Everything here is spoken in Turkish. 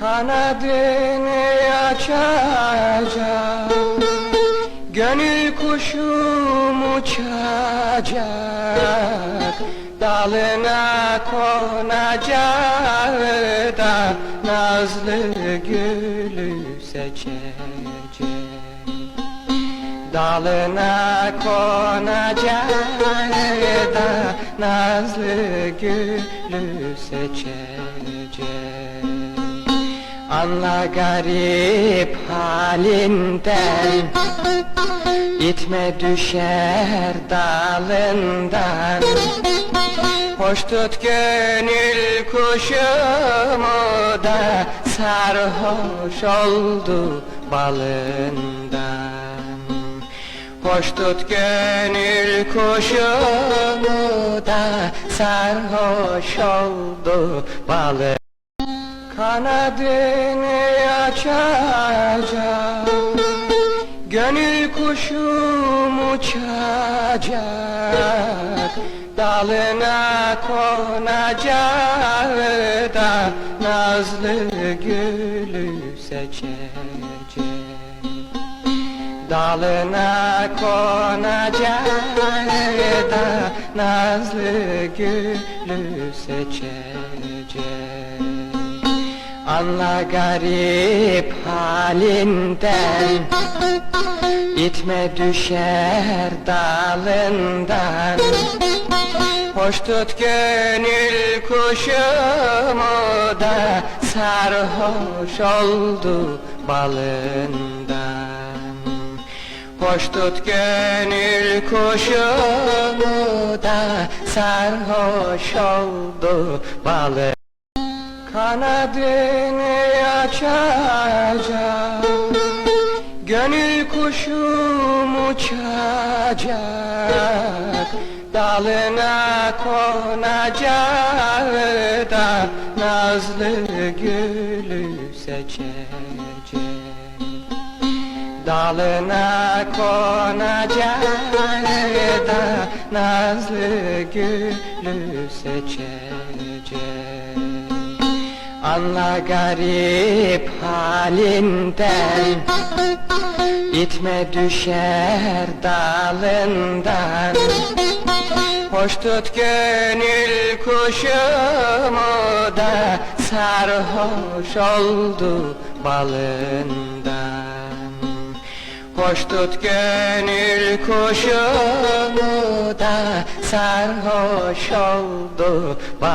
Kanadını açacak Gönül kuşum uçacak Dalına konacak da Nazlı gülü seçecek. Dalına konacak da Nazlı gülü seçecek Anla garip halinden İtme düşer dalından. Hoş tut gönül kuşumu da Sarhoş oldu balından. Hoş tut gönül kuşumu da Sarhoş oldu balından Kanadını açacak Gönül kuşum uçacak Dalına konacak da Nazlı gülü seçecek. Dalına konacak da Nazlı gülü seçecek Anla garip halinden. İtme düşer dalından. Hoş tut gönül kuşumu da Sarhoş oldu balından. Hoş tut gönül kuşumu da Sarhoş oldu balından Kanadını açacak Gönül kuşum uçacak. Dalına konacak da Nazlı gülü seçecek. Dalına konacak da Nazlı gülü seçecek Anla garip halinden İtme düşer dalından. Hoş tut gönül kuşumu da Sarhoş oldu balından. Hoş tut gönül kuşumu da Sarhoş oldu balından